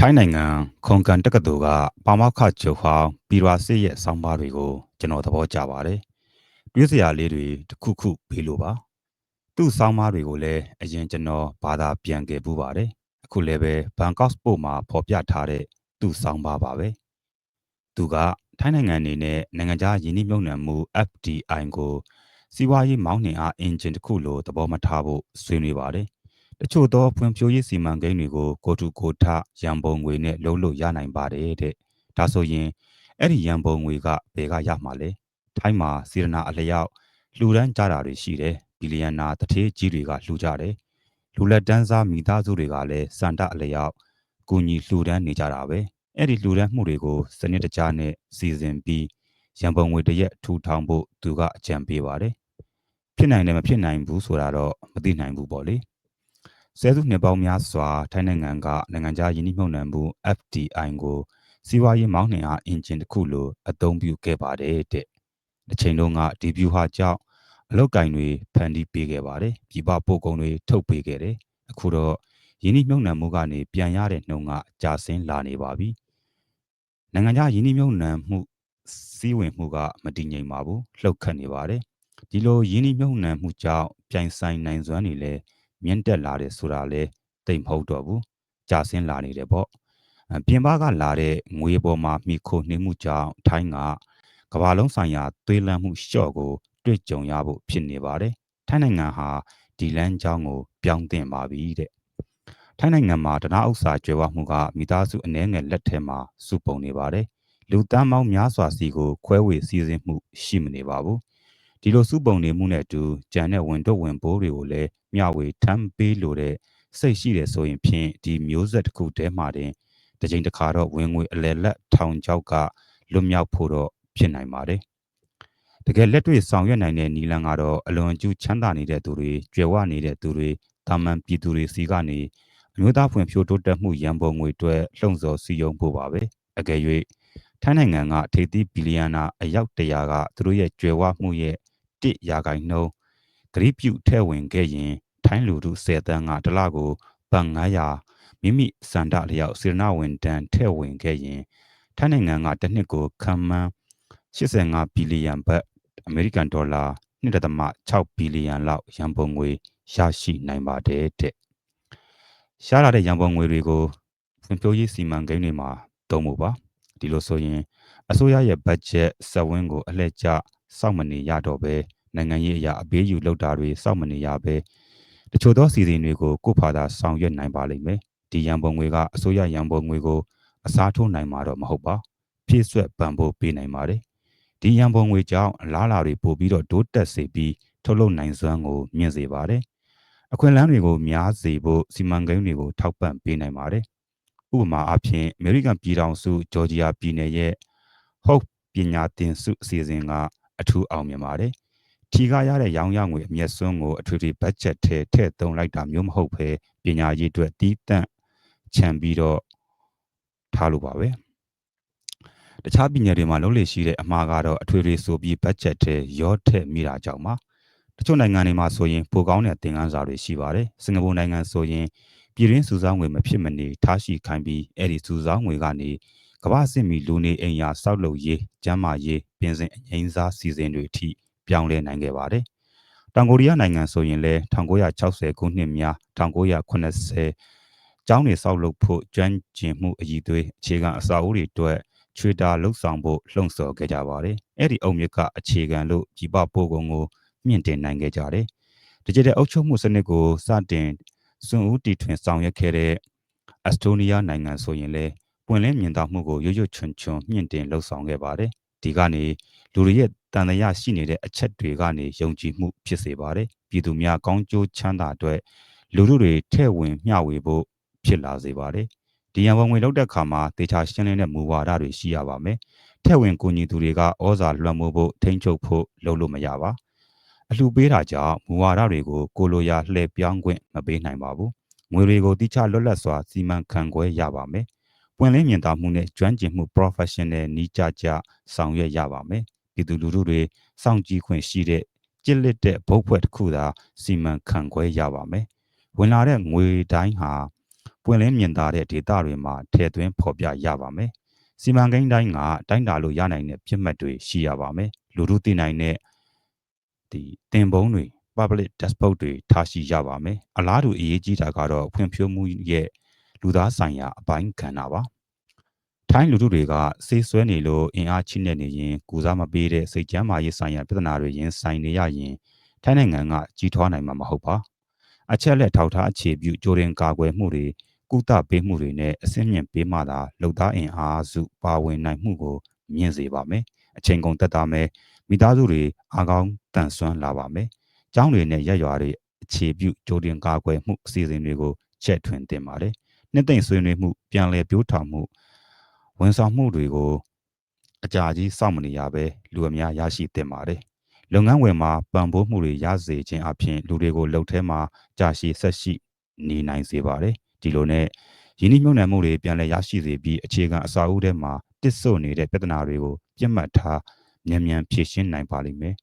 ထိုင်းနိုင်ငံခုံကန်တက္ကသိုလ်ကပါမောက္ခချုပ်ဟောင်းပီရွာစစ်ရဲ့ဆောင်းပါးတွေကိုကျွန်တော်သဘောကျပါတယ်။တွေးစရာလေးတွေတစ်ခုခုပေးလို့ပါ။သူ့ဆောင်းပါးတွေကိုလည်းအရင်ကျွန်တော်ဘာသာပြန်ခဲ့ပူးပါတယ်။အခုလည်းပဲဘန်ကောက်စပို့မှာဖော်ပြထားတဲ့သူ့ဆောင်းပါးပါပဲ။သူကထိုင်းနိုင်ငံအနေနဲ့နိုင်ငံခြားယင်းနှိမ့်မြုံနှံမှု FDI ကိုစီးပွားရေးမောင်းနှင်အားအင်ဂျင်တစ်ခုလိုသဘောမထားဖို့ဆွေးနွေးပါတယ် တချို့သောဖွံ့ဖြိုးရေးစီမံကိန်းတွေကိုကိုတူကိုထရန်ပုံငွေနဲ့လုံးလို့ရနိုင်ပါတယ်တဲ့ဒါဆိုရင်အဲ့ဒီရန်ပုံငွေကဘယ်ကရမှာလဲထိုင်းမှာစီရနာအလျောက်လူဒန်းကြတာတွေရှိတယ်ဘီလီယံနာတထေးကြီးတွေကလှူကြတယ်လူလက်တန်းစားမိသားစုတွေကလည်းစန္ဒအလျောက်ကူညီလှူဒန်းနေကြတာပဲအဲ့ဒီလှူဒန်းမှုတွေကိုစနစ်တကျနဲ့စီစဉ်ပြီးရန်ပုံငွေတရက်ထူထောင်ဖို့သူကအကြံပေးပါတယ်ဖြစ်နိုင်တယ်မဖြစ်နိုင်ဘူးဆိုတာတော့မသိနိုင်ဘူးပေါ့လေ ဆဲစုနှစ်ပေါင်းများစွာထိုင်းနိုင်ငံကနိုင်ငံခြားယင်းနှိမ့်နှံမှု FDI ကိုစီးပွားရေးမောင်းနှင်အားအင်ဂျင်တစ်ခုလိုအသုံးပြုခဲ့ပါတယ်တဲ့။တစ်ချိန်လုံးကဒီဗျူဟာကြောင့်အလောက်ကင်တွေဖန်တီးပေးခဲ့ပါတယ်။ပြည်ပပို့ကုန်တွေထုတ်ပေးခဲ့တယ်။အခုတော့ယင်းနှိမ့်နှံမှုကနေပြန်ရတဲ့နှုံကကြာဆင်းလာနေပါပြီ။နိုင်ငံခြားယင်းနှိမ့်နှံမှုစီးဝင်မှုကမတည်ငြိမ်ပါဘူး။လှုပ်ခတ်နေပါတယ်။ဒီလိုယင်းနှိမ့်နှံမှုကြောင့်ပြိုင်ဆိုင်နိုင်စွမ်းတွေလည်း မြင့်တက်လာတယ်ဆိုတာလဲတိမ်မဟုတ်တော့ဘူးကြာဆင်းလာနေတယ်ပေါ့ပြင်ပကလာတဲ့ငွေပေါ်မှာမိခိုနှိမှုကြောင့်ထိုင်းကကမ္ဘာလုံးဆိုင်ရာသွေးလန့်မှုလျှော့ကို တွေ့ကြုံရဖို့ဖြစ်နေပါတယ်ထိုင်းနိုင်ငံဟာဒီလန်းကြောင်းကိုပြောင်းတင်ပါပြီတဲ့ထိုင်းနိုင်ငံမှာတနာဥစ္စာကျွဲဝမှုကမိသားစုအနှဲငယ်လက်ထဲမှာစုပုံနေပါတယ်လူတန်းပေါင်းများစွာစီကိုခွဲဝေစည်းစိမ်မှုရှိမနေပါဘူးဒီလိုစုပုံနေမှုနဲ့အတူကြံတဲ့ဝင်တော့ဝင်ပိုးတွေကိုလည်း မျှဝေထမ်းပေးလို့တဲ့စိတ်ရှိတယ်ဆိုရင်ဖြင့်ဒီမျိုးဆက်တစ်ခုတည်းမှာတင်တစ်ချိန်တစ်ခါတော့ဝင်ငွေအလယ်လက်ထောင်ချောက်ကလွတ်မြောက်ဖို့တော့ဖြစ်နိုင်ပါတယ်တကယ်လက်တွေ့ဆောင်ရွက်နိုင်တဲ့နီလန်ကတော့အလွန်ကျူးချမ်းသာနေတဲ့သူတွေကြွယ်ဝနေတဲ့သူတွေတာမန်ပြည်သူတွေစီကနေအမျိုးသားဖွံ့ဖြိုးတိုးတက်မှုရန်ပုံငွေတွေလှုံ့ဆော်စည်းရုံးဖို့ပါပဲအကယ်၍ထိုင်းနိုင်ငံကထိပ်သီးဘီလီယံနာအယောက်တရာကသူတို့ရဲ့ကြွယ်ဝမှုရဲ့1ရာခိုင်နှုန်းဂရိပြုထဲ့ဝင်ခဲ့ရင် ထိုင်းလူထု10တန်းကတစ်လကိုဘတ်900မိမိစန္ဒလျောက်စေရနာဝန်တန်ထဲ့ဝင်ခဲ့ရင်ထိုင်းနိုင်ငံကတစ်နှစ်ကိုခံမှန်း85ဘီလီယံဘတ်အမေရိကန်ဒေါ်လာ1.6ဘီလီယံလောက်ရန်ပုံငွေရရှိနိုင်ပါတယ်တဲ့။ရှားလာတဲ့ရန်ပုံငွေတွေကိုဖွံ့ဖြိုးရေးစီမံကိန်းတွေမှာသုံးဖို့ပါ။ဒီလိုဆိုရင်အစိုးရရဲ့ဘတ်ဂျက်စက်ဝင်းကိုအလှည့်ကျစောင့်မနေရတော့ပဲနိုင်ငံရေးအရာအပေးယူလုပ်တာတွေစောင့်မနေရပဲ တချို့သောစီစဉ်တွေကိုကိုယ့်ဖာသာဆောင်ရွက်နိုင်ပါလိမ့်မယ်ဒီရန်ပုံငွေကအစိုးရရန်ပုံငွေကိုအစားထိုးနိုင်မှာတော့မဟုတ်ပါဖြည့်ဆွက်ပံ့ပိုးပေးနိုင်ပါတယ်ဒီရန်ပုံငွေကြောင့်အလားလာတွေပို့ပြီးတော့ဒိုးတက်စေပြီးထုတ်လုပ်နိုင်စွမ်းကိုမြင့်စေပါတယ်အခွင့်အလမ်းတွေကိုများစေဖို့စီမံကိန်းတွေကိုထောက်ပံ့ပေးနိုင်ပါတယ်ဥပမာအဖြစ်အမေရိကန်ပြည်ထောင်စုဂျော်ဂျီယာပြည်နယ်ရဲ့ Hope ပညာသင်စုအစီအစဉ်ကအထူးအောင်မြင်ပါတယ်။ ထီကရတဲ့ရောင်းရငွေအမျက်စွန်းကိုအထွေထွေဘတ်ဂျက်ထဲထည့်သုံးလိုက်တာမျိုးမဟုတ်ဘဲပညာရေးအတွက်တီးတန့်ခြံပြီးတော့ထားလို့ပါပဲ။တခြားပညာတွေမှာလုံးလေရှိတဲ့အမှားကတော့အထွေထွေဆိုပြီးဘတ်ဂျက်ထဲရောထည့်မိတာကြောင့်ပါ။တချို့နိုင်ငံတွေမှာဆိုရင်ပိုကောင်းတဲ့သင်ခန်းစာတွေရှိပါတယ်။စင်ကာပူနိုင်ငံဆိုရင်ပြည်ရင်းစုဆောင်းငွေမဖြစ်မနေထားရှိခိုင်းပြီးအဲ့ဒီစုဆောင်းငွေကနေကမ္ဘာစစ်မီလူနေအိမ်ယာစောက်လုပ်ရေးကျန်းမာရေးပြင်ဆင်အငိမ့်စားစီစဉ်တွေအထိ ပြောင်းလဲနိုင်ခဲ့ပါတယ်။တောင်ကိုရီးယားနိုင်ငံဆိုရင်လည်း1960ခုနှစ်များ1980ကျောင်းတွေဆောက်လုပ်ဖို့ကျွမ်းကျင်မှုအည်သွေးအခြေခံအစာအုပ်တွေအတွက်ချွေတာလှုပ်ဆောင်ဖို့လှုံ့ဆော်ခဲ့ကြပါတယ်။အဲ့ဒီအုံမြစ်ကအခြေခံလို့ကြီးပပို့ကုန်ကိုမြင့်တင်နိုင်ခဲ့ကြတယ်။ဒီကြတဲ့အုပ်ချုပ်မှုစနစ်ကိုစတင်စွန့်ဦးတီထွင်ဆောင်ရွက်ခဲ့တဲ့အက်စတိုးနီးယားနိုင်ငံဆိုရင်လည်းပွင့်လင်းမြင်သာမှုကိုရွရွချွန်ချွန်မြင့်တင်လှုပ်ဆောင်ခဲ့ပါတယ်။ ဒီကနေလူတွေရဲ့တန်တရားရှိနေတဲ့အချက်တွေကနေယုံကြည်မှုဖြစ်စေပါတယ်။ပြည်သူများကောင်းကျိုးချမ်းသာအတွက်လူလူတွေထဲ့ဝင်မျှဝေဖို့ဖြစ်လာစေပါတယ်။ဒီရန်ပုံငွေလောက်တဲ့ခါမှာတေချာရှင်းလင်းတဲ့မူဝါဒတွေရှိရပါမယ်။ထဲ့ဝင်ကိုညီသူတွေကဩဇာလွှမ်းမိုးဖို့ထိန်းချုပ်ဖို့လုပ်လို့မရပါ။အလှပေးတာကြောင့်မူဝါဒတွေကိုကိုလိုရာလှည့်ပြောင်းခွင့်မပေးနိုင်ပါဘူး။ငွေတွေကိုတိကျလွတ်လပ်စွာစီမံခန့်ခွဲရပါမယ် ပွင့်လင်းမြင်သာမှုနဲ့ကျွမ်းကျင်မှု professional နီးကြကြဆောင်ရွက်ရပါမယ်ပြည်သူလူထုတွေစောင့်ကြည့်ခွင့်ရှိတဲ့ကြစ်လက်တဲ့ဘုတ်ဖွဲ့တစ်ခုသာစီမံခန့်ခွဲရပါမယ်ဝင်လာတဲ့ငွေတိုင်းဟာပွင့်လင်းမြင်သာတဲ့ဒေတာတွေမှာထည့်သွင်းဖော်ပြရပါမယ်စီမံကိန်းတိုင်းကတိုင်းတာလို့ရနိုင်တဲ့ပြစ်မှတ်တွေရှိရပါမယ်လူထုသိနိုင်တဲ့ဒီတင်ပုံးတွေ public dashboard တွေထားရှိရပါမယ်အလားတူအရေးကြီးတာကတော့ဖွံ့ဖြိုးမှုရဲ့ လူသားဆိုင်ရာအပိုင်းကဏ္ဍပါထိုင်းလူထုတွေကစေးဆွဲနေလို့အင်အားချိနဲ့နေရင်ကူစားမပေးတဲ့စိတ်ကြမ်းမာရေးဆိုင်ရာပြဿနာတွေရင်ဆိုင်နေရရင်ထိုင်းနိုင်ငံကကြီးထွားနိုင်မှာမဟုတ်ပါအချက်လက်ထောက်ထားအခြေပြုကြိုတင်ကာကွယ်မှုတွေကုသပေးမှုတွေနဲ့အစင်းမြင့်ပေးမှသာလုံသားအင်အားစုပါဝင်နိုင်မှုကိုမြင့်စေပါမယ်အချိန်ကုန်သက်သာမယ်မိသားစုတွေအားကောင်းတန်ဆွမ်းလာပါမယ်ကျောင်းတွေနဲ့ရက်ရွာတွေအခြေပြုကြိုတင်ကာကွယ်မှုအစီအစဉ်တွေကိုချက်ထွင်တင်ပါတယ် နှစ်သိမ့်ဆွေးနွေးမှုပြန်လည်ပြောထောင်မှုဝန်ဆောင်မှုတွေကိုအကြာကြီးစောင့်မနေရဘဲလူအများရရှိတင်ပါတယ်လုပ်ငန်းဝင်မှာပံ့ပိုးမှုတွေရစေခြင်းအပြင်လူတွေကိုလှုပ်ထဲမှာကြာရှည်ဆက်ရှိနေနိုင်စေပါတယ်ဒီလိုနဲ့ယင်းနှိမ့်မြုံနယ်မှုတွေပြန်လည်ရရှိစေပြီးအခြေခံအစာအုပ်ထဲမှာတစ်ဆို့နေတဲ့ပြဿနာတွေကိုပြတ်မှတ်ထားမြန်မြန်ဖြေရှင်းနိုင်ပါလိမ့်မယ်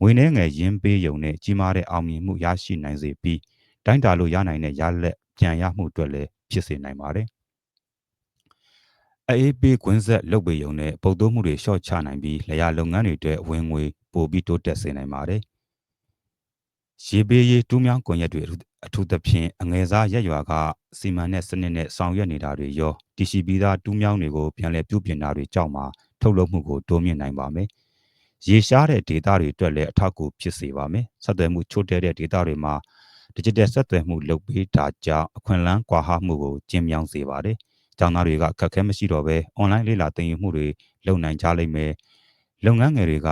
ငွေနဲ့ငယ်ရင်းပေးယုံနဲ့ကြီးမားတဲ့အောင်မြင်မှုရရှိနိုင်စေပြီးတိုင်းတာလို့ရနိုင်တဲ့ရလက်ပြန်ရမှုအတွက်လည်း ဖြစ်စေနိုင်ပါတယ်အေးပေးကွင်းဆက်လုပ်ပေုံနဲ့ပုတ်သိုးမှုတွေရှော့ချနိုင်ပြီးလျာလုပ်ငန်းတွေအတွက်ဝင်ငွေပိုပြီးတိုးတက်စေနိုင်ပါတယ်။ရေပေးရေးတူးမြောင်းကွန်ရက်တွေအထူးသဖြင့်အငယ်စားရက်ရွာကစီမံတဲ့စနစ်နဲ့ဆောင်ရွက်နေတာတွေရောတရှိပြီးသားတူးမြောင်းတွေကိုပြန်လည်ပြုပြင်တာတွေကြောင့်မှထုတ်လုပ်မှုကိုတိုးမြင့်နိုင်ပါမယ်။ရေရှားတဲ့ဒေတာတွေအတွက်လည်းအထောက်အကူဖြစ်စေပါမယ်။ဆက်သွယ်မှုချို့တဲ့တဲ့ဒေတာတွေမှာ digital ဆက်သွယ်မှုလုပ်ပေးတာကြောင့်အခွင့်အလမ်းကွာဟမှုကိုကျင်းမြောင်းစေပါတယ်။ကျောင်းသားတွေကအခက်အခဲမရှိတော့ဘဲ online လေ့လာသင်ယူမှုတွေလုပ်နိုင်ကြလိမ့်မယ်။လုပ်ငန်းငယ်တွေက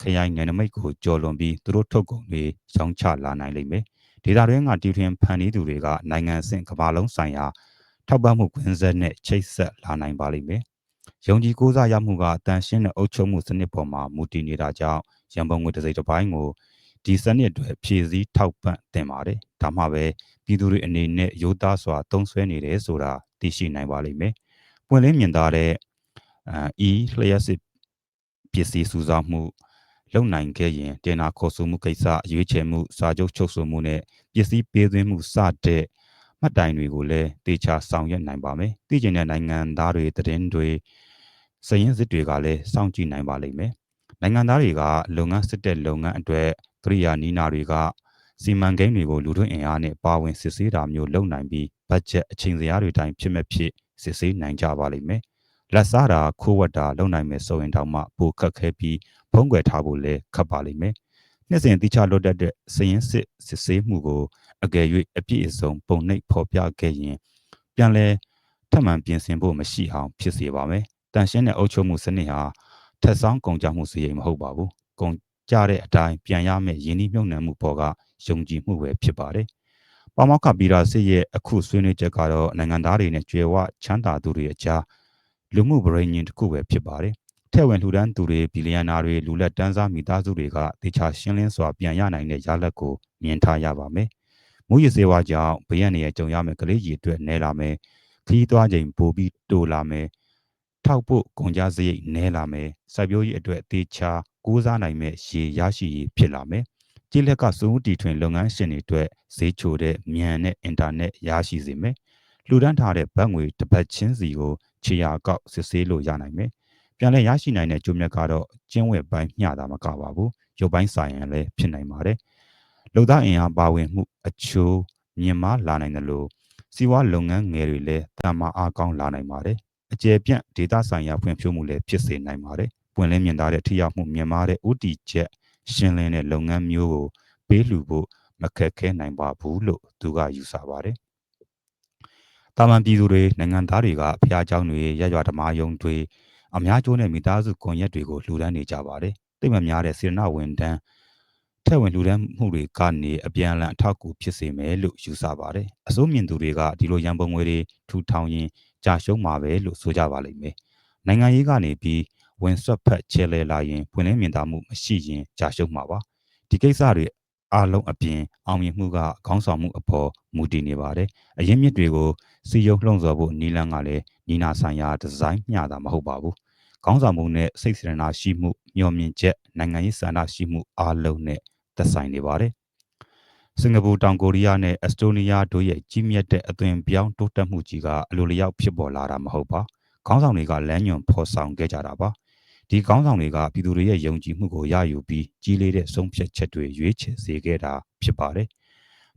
ခရိုင်နယ်နိမိတ်ကိုကျော်လွန်ပြီးသူတို့ထုတ်ကုန်တွေရောင်းချလာနိုင်လိမ့်မယ်။ဒေတာတွင်းကတီထွင်ဖန်တီးသူတွေကနိုင်ငံအဆင့်ကမ္ဘာလုံးဆိုင်ရာထောက်ပံ့မှုကွင်းဆက်နဲ့ချိတ်ဆက်လာနိုင်ပါလိမ့်မယ်။ယုံကြည်ကိုးစားရမှုကအတန်ရှင်းတဲ့အုပ်ချုပ်မှုစနစ်ပေါ်မှာမူတည်နေတာကြောင့်ရန်ပုံငွေတစ်စိတ်တစ်ပိုင်းကို ဒီစနစ်အတွက်ဖြည့်ဆည်းထောက်ပံ့တင်ပါတယ်။ဒါမှပဲပြည်သူတွေအနေနဲ့ရိုးသားစွာတုံးဆွဲနေတယ်ဆိုတာသိရှိနိုင်ပါလိမ့်မယ်။ပွင့်လင်းမြင်သာတဲ့အဲဤလျှက်စစ်ပစ္စည်းစုဆောင်းမှုလုံနိုင်ခဲ့ရင်တင်နာခေါ်ဆိုမှုကိစ္စအရွေးချယ်မှုစာချုပ်ချုပ်ဆိုမှုနဲ့ပစ္စည်းပေးသွင်းမှုစတဲ့မှတ်တိုင်တွေကိုလည်းတေချာဆောင်ရွက်နိုင်ပါမယ်။သိကျင်တဲ့နိုင်ငံသားတွေတည်င်းတွေစရင်စစ်တွေကလည်းစောင့်ကြည့်နိုင်ပါလိမ့်မယ်။နိုင်ငံသားတွေကလုပ်ငန်းစစ်တဲ့လုပ်ငန်းအတွက် ကရိယာနီးနာတွေကစီမံကိန်းတွေကိုလူထုအင်အားနဲ့ပါဝင်စစ်ဆေးတာမျိုးလုပ်နိုင်ပြီးဘတ်ဂျက်အချိန်စရာတွေတိုင်းဖြစ်မဲ့ဖြစ်စစ်ဆေးနိုင်ကြပါလိမ့်မယ်။လက်စားတာခိုးဝတ်တာလုပ်နိုင်မယ်ဆိုရင်တောင်မှပိုခက်ခဲပြီးဖုံးကွယ်ထားဖို့လည်းခက်ပါလိမ့်မယ်။နှစ်စဉ်တိကျလွတ်တတ်တဲ့စရင်စစ်စစ်ဆေးမှုကိုအကယ်၍အပြည့်အစုံပုံနှိပ်ဖော်ပြခဲ့ရင်ပြန်လဲထပ်မံပြင်ဆင်ဖို့မရှိအောင်ဖြစ်စေပါမယ်။တန်ရှင်းတဲ့အုပ်ချုပ်မှုစနစ်ဟာထက်ဆောင်ကုန်ကြမှုစရိတ်မဟုတ်ပါဘူး။ကုန် ကြတဲ့အတိုင်းပြန်ရမယ့်ယင်းနှိမ့်မြုံနှံမှုပေါ်ကယုံကြည်မှုပဲဖြစ်ပါတယ်။ပါမောက္ခပီရာစစ်ရဲ့အခုဆွေးနွေးချက်ကတော့နိုင်ငံသားတွေနဲ့ကြွယ်ဝချမ်းသာသူတွေအကြားလူမှုဗရိညင်တစ်ခုပဲဖြစ်ပါတယ်။ထဲ့ဝင်လှူဒန်းသူတွေဘီလီယံနာတွေလူလက်တန်းစားမိသားစုတွေကတေချာရှင်းလင်းစွာပြန်ရနိုင်တဲ့ရလဒ်ကိုမြင်ထားရပါမယ်။မူရစေဝါကြောင့်ဘရန်နေရကြုံရမယ့်ကလေးကြီးအတွက်နဲလာမယ်။ခီးသွားချိန်ပိုပြီးတိုးလာမယ်။ထောက်ဖို့ကုန်ကြစရိတ်နဲလာမယ်။စိုက်ပျိုးရေးအတွက်တေချာ ကိုးစားနိုင်မဲ့ရေရရှိရေးဖြစ်လာမယ်။ကြည်လက်ကစုံတီထွင်လုပ်ငန်းရှင်တွေအတွက်ဈေးချိုတဲ့မြန်တဲ့အင်တာနက်ရရှိစေမယ်။လူဒန်းထားတဲ့ဘတ်ငွေတစ်ပတ်ချင်းစီကိုခြေရာကောက်စစ်ဆေးလို့ရနိုင်မယ်။ပြန်လည်ရရှိနိုင်တဲ့ကျိုးမြတ်ကတော့ကျင်းဝက်ပိုင်းမျှတာမကပါဘူး။ရုပ်ပိုင်းဆိုင်ရန်လည်းဖြစ်နိုင်ပါတယ်။လူသားအင်အားပါဝင်မှုအချိုးမြင့်မားလာနိုင်တယ်လို့စီးပွားလုပ်ငန်းငယ်တွေလည်းတန်မာအားကောင်းလာနိုင်ပါတယ်။အကျယ်ပြန့်ဒေတာဆိုင်ရာဖွံ့ဖြိုးမှုလည်းဖြစ်စေနိုင်ပါတယ်။ ပွင့်လင်းမြင်သာတဲ့ထိရောက်မှုမြင်မာတဲ့ဥတီချက်ရှင်းလင်းတဲ့လုပ်ငန်းမျိုးကိုပေးလှူဖို့မခက်ခဲနိုင်ပါဘူးလို့သူကယူဆပါတယ်။တာမန်ပြည်သူတွေနိုင်ငံသားတွေကဖျားเจ้าတွေရရွာဓမ္မယုံတွေအများကျိုးနဲ့မိသားစုကွန်ရက်တွေကိုလှူဒန်းနေကြပါတယ်။တိတ်မများတဲ့စေရနာဝန်တန်းထက်ဝင်လှူဒန်းမှုတွေကနေအပြန်အလှန်အထောက်အကူဖြစ်စေမယ်လို့ယူဆပါတယ်။အစိုးမြင်သူတွေကဒီလိုရန်ပုံငွေတွေထူထောင်ရင်ကြာရှုံးမှာပဲလို့ဆိုကြပါလိမ့်မယ်။နိုင်ငံရေးကနေပြီး ဝင်ဆွတ်ဖက်ချဲလဲလာရင်ပွင့်လင်းမြင်သာမှုမရှိရင်ကြာရှုံးမှာပါဒီကိစ္စတွေအားလုံးအပြင်အောင်မြင်မှုကခေါင်းဆောင်မှုအပေါ်မူတည်နေပါတယ်အရင်မြစ်တွေကိုစီယုံလှုံ့ဆော်ဖို့နီလန်းကလည်းနီနာဆိုင်ရာဒီဇိုင်းမျှတာမဟုတ်ပါဘူးခေါင်းဆောင်မှုနဲ့စိတ်စေတနာရှိမှုမျှော်မြင်ချက်နိုင်ငံရေးစံနာရှိမှုအားလုံးနဲ့သက်ဆိုင်နေပါတယ်စင်ကာပူတောင်ကိုရီးယားနဲ့အက်စတိုးနီးယားတို့ရဲ့ကြီးမြတ်တဲ့အသွင်ပြောင်းတိုးတက်မှုကြီးကအလိုလျောက်ဖြစ်ပေါ်လာတာမဟုတ်ပါခေါင်းဆောင်တွေကလမ်းညွန်ဖော်ဆောင်ခဲ့ကြတာပါ ဒီခေါင်းဆောင်တွေကပြည်သူတွေရဲ့ယုံကြည်မှုကိုရယူပြီးကြီးလေးတဲ့ဆုံးဖြတ်ချက်တွေရွေးချယ်စေခဲ့တာဖြစ်ပါတယ်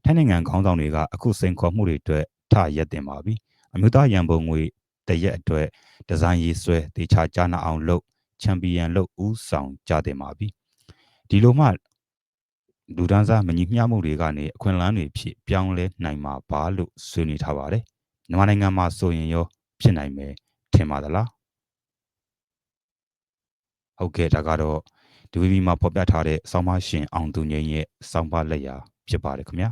ထိုင်းနိုင်ငံခေါင်းဆောင်တွေကအခုစိန်ခေါ်မှုတွေအတွက်ထရက်တင်ပါပြီအမျိုးသားရန်ပုံငွေတရက်အတွက်ဒီဇိုင်းရေးဆွဲတေချာကြားနာအောင်လုပ်ချန်ပီယံလုပ်ဦးဆောင်ကြတင်ပါပြီဒီလိုမှလူဒန်းစားမညီမျှမှုတွေကနေအခွင့်အလမ်းတွေဖြစ်ပြောင်းလဲနိုင်မှာပါလို့ဆွေးနွေးထားပါတယ်မြန်မာနိုင်ငံမှာဆိုရင်ရောဖြစ်နိုင်မယ်ထင်ပါသလား ဟုတ်ကဲ့ဒါကတော့ DVB မှာဖော်ပြထားတဲ့ဆောင်းပါရှင်အောင်သူငိမ့်ရဲ့ဆောင်းပါလက်ရာဖြစ်ပါတယ်ခင်ဗျာ